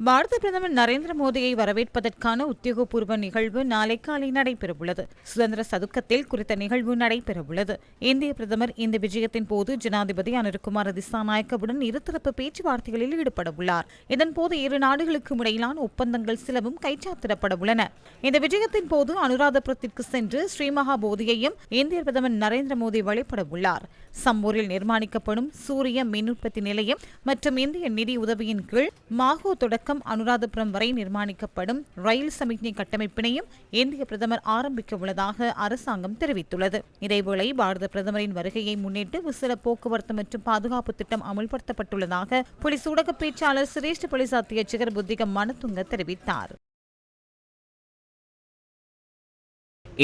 பாரத பிரதமர் நரேந்திர மோடியை வரவேற்பதற்கான உத்தியோகபூர்வ நிகழ்வு நாளை காலை நடைபெறவுள்ளது. சுதந்திர சதுக்கத்தில் குறித்த நிகழ்வு நடைபெறவுள்ளது. இந்திய பிரதமர் இந்த விஜயத்தின் போது ஜனாதிபதி அனுர்குமார் திசாநாயக்கவுடன் இருதரப்பு பேச்சுவார்த்தைகளில் ஈடுபடவுள்ளார். இதன்போது இரு நாடுகளுக்கும் இடையிலான ஒப்பந்தங்கள் சிலவும் கைச்சாத்திடப்பட உள்ளன இந்த விஜயத்தின் போது அனுராதபுரத்திற்கு சென்று ஸ்ரீமகா போதியையும் இந்திய பிரதமர் நரேந்திர மோடி வழிபட உள்ளார் சம்பூரில் நிர்மாணிக்கப்படும் சூரிய மின் உற்பத்தி நிலையம் மற்றும் இந்திய நிதி உதவியின் கீழ் மாகோ தொடக்கம் அனுராதபுரம் வரை நிர்மாணிக்கப்படும் ரயில் சமிக்ஞை கட்டமைப்பினையும் இந்திய பிரதமர் ஆரம்பிக்க உள்ளதாக அரசாங்கம் தெரிவித்துள்ளது. இதேவேளை பாரத பிரதமரின் வருகையை முன்னிட்டு விசில போக்குவரத்து மற்றும் பாதுகாப்பு திட்டம் அமல்படுத்தப்பட்டுள்ளதாக போலீஸ் ஊடக பேச்சாளர் சிரேஷ்ட போலீஸ் அத்தியட்சகர் புத்திக மனதுங்க தெரிவித்தார்.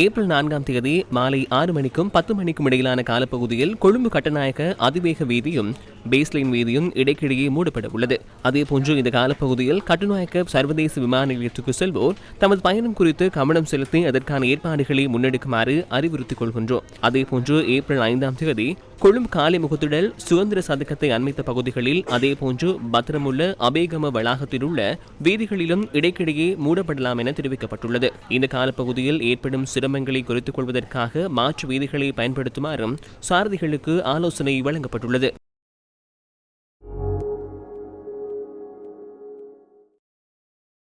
ஏப்ரல் நான்காம் தேதி மாலை ஆறு மணிக்கும் பத்து மணிக்கும் இடையிலான காலப்பகுதியில் கொழும்பு கட்டநாயக்க அதிவேக வீதியும் பேஸ்லைன் வீதியும் இடைக்கிடையே மூடப்பட உள்ளது. அதேபோன்று இந்த காலப்பகுதியில் கட்டுநாயக்க சர்வதேச விமான நிலையத்துக்கு செல்வோர் தமது பயணம் குறித்து கவனம் செலுத்தி அதற்கான ஏற்பாடுகளை முன்னெடுக்குமாறு அறிவுறுத்திக் கொள்கின்றோம். அதேபோன்று ஏப்ரல் ஐந்தாம் தேதி கொழும் காலிமுகத்துடல் சுதந்திர சதுக்கத்தை அண்மித்த பகுதிகளில் அதேபோன்று பத்திரமுள்ள அபேகம வளாகத்தில் உள்ள வீதிகளிலும் இடைக்கிடையே மூடப்படலாம் என தெரிவிக்கப்பட்டுள்ளது. இந்த காலப்பகுதியில் ஏற்படும் சிரமங்களை குறைத்துக் கொள்வதற்காக மாற்று வீதிகளை பயன்படுத்துமாறும் சாரதிகளுக்கு ஆலோசனை வழங்கப்பட்டுள்ளது.